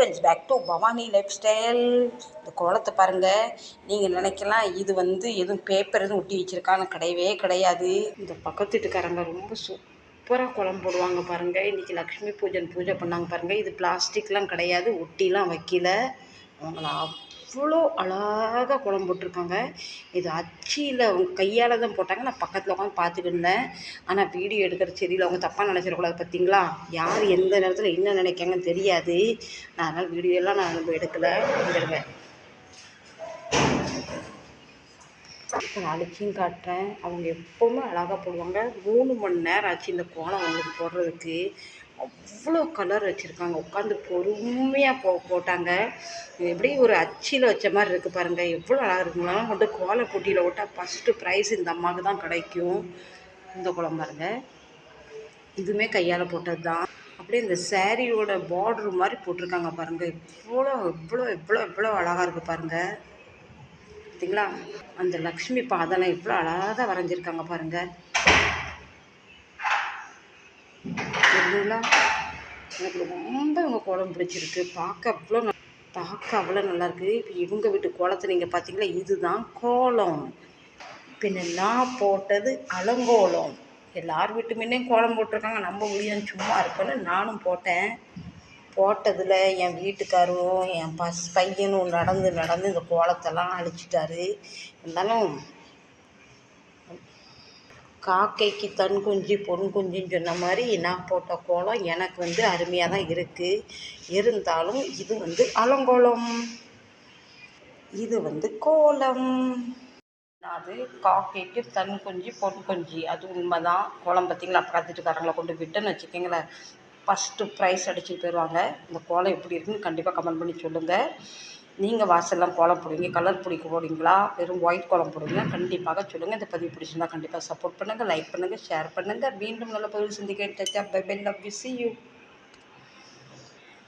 Friends back to Bhavani life style இந்த கோலத்தை பாருங்கள் நீங்கள் நினைக்கலாம் இது வந்து எதுவும் பேப்பர் எதுவும் ஒட்டி வச்சுருக்கான்னு கிடையவே கிடையாது. இந்த பக்கத்து வீட்டுக்காரங்க ரொம்ப சூப்பராக குளம் போடுவாங்க பாருங்கள் இன்றைக்கி லக்ஷ்மி பூஜன் பூஜை பண்ணாங்க பாருங்கள் இது பிளாஸ்டிக்லாம் கிடையாது ஒட்டிலாம் வைக்கல. அவங்கள அவ்வளோ அழகாக குளம் போட்டிருக்காங்க. இது அச்சியில் அவங்க கையால் தான் போட்டாங்க. நான் பக்கத்தில் உட்காந்து பார்த்துட்டு இருந்தேன். ஆனால் வீடியோ எடுக்கிற செடியில் அவங்க தப்பாக நினச்சிடக்கூடாது பார்த்தீங்களா யார் எந்த நேரத்தில் என்ன நினைக்காங்கன்னு தெரியாது. நான் அதனால் வீடியோலாம் நான் எடுக்கலை. வந்துடுவேன் இப்போ அழிச்சியும் காட்டுறேன். அவங்க எப்போவுமே அழகாக போடுவாங்க. மூணு மணி நேரம் ஆச்சு இந்த கோலம் அவங்களுக்கு போடுறதுக்கு. அவ்வளோ கலர் வச்சுருக்காங்க. உட்காந்து பொறுமையாக போ போட்டாங்க. எப்படி ஒரு அச்சியில் வச்ச மாதிரி இருக்குது பாருங்கள் எவ்வளோ அழகாக இருக்குங்களா கொண்டு கோலை போட்டியில் விட்டால் ஃபஸ்ட்டு ப்ரைஸ் இந்த அம்மாவுக்கு தான் கிடைக்கும். இந்த குளம் பாருங்க. இதுவுமே கையால் போட்டது தான். அப்படியே இந்த சேரீயோட பார்ட்ரு மாதிரி போட்டிருக்காங்க பாருங்கள் இவ்வளோ எவ்வளோ எவ்வளோ எவ்வளோ அழகாக இருக்குது பாருங்கள் பார்த்தீங்களா அந்த லக்ஷ்மி பாதெல்லாம் எவ்வளோ அழகாக வரைஞ்சிருக்காங்க பாருங்கள் தெரியுங்களா எனக்கு ரொம்ப இவங்க கோலம் பிடிச்சிருக்கு. பார்க்க அவ்வளோ ந- பார்க்க அவ்வளோ நல்லாயிருக்கு இப்போ இவங்க வீட்டு கோலத்தை நீங்கள் பார்த்தீங்களா இதுதான் கோலம். பின்ன நான் போட்டது அலங்கோலம். எல்லார் வீட்டு முன்னே கோலம் போட்டிருக்காங்க. நம்ம முடியும் சும்மா இருக்கோன்னு நானும் போட்டேன். போட்டதில் என் வீட்டுக்காரும் என் பஸ் பையனும் நடந்து நடந்து இந்த கோலத்தெல்லாம் அழிச்சிட்டாரு இருந்தாலும் காக்கைக்கு தன் குஞ்சு பொன் குஞ்சுன்னு சொன்ன மாதிரி நான் போட்ட கோலம் எனக்கு வந்து அருமையாக தான் இருக்குது இருந்தாலும் இது வந்து அலங்கோலம். இது வந்து கோலம். அது காக்கைக்கு தன் குஞ்சு பொன் குஞ்சு. அது உண்மைதான். கோலம் பார்த்தீங்களா? பக்கத்துட்டுக்காரங்களை கொண்டு விட்டுன்னு வச்சுக்கோங்களேன். ஃபஸ்ட்டு ப்ரைஸ் அடிச்சுட்டு போயிடுவாங்க. இந்த கோலம் எப்படி இருக்குன்னு கண்டிப்பாக கமெண்ட் பண்ணி சொல்லுங்கள் நீங்கள் வாசல்லாம் கோலம் போடுவீங்க கலர் பிடிக்க போடுவீங்களா? வெறும் ஒயிட் கோலம் போடுவீங்களா? கண்டிப்பாக சொல்லுங்கள் இந்த பதிவு பிடிச்சிருந்தா கண்டிப்பாக சப்போர்ட் பண்ணுங்கள் லைக் பண்ணுங்கள் ஷேர் பண்ணுங்கள் மீண்டும் நல்ல பதிவு சந்திக்க bye bye love you see you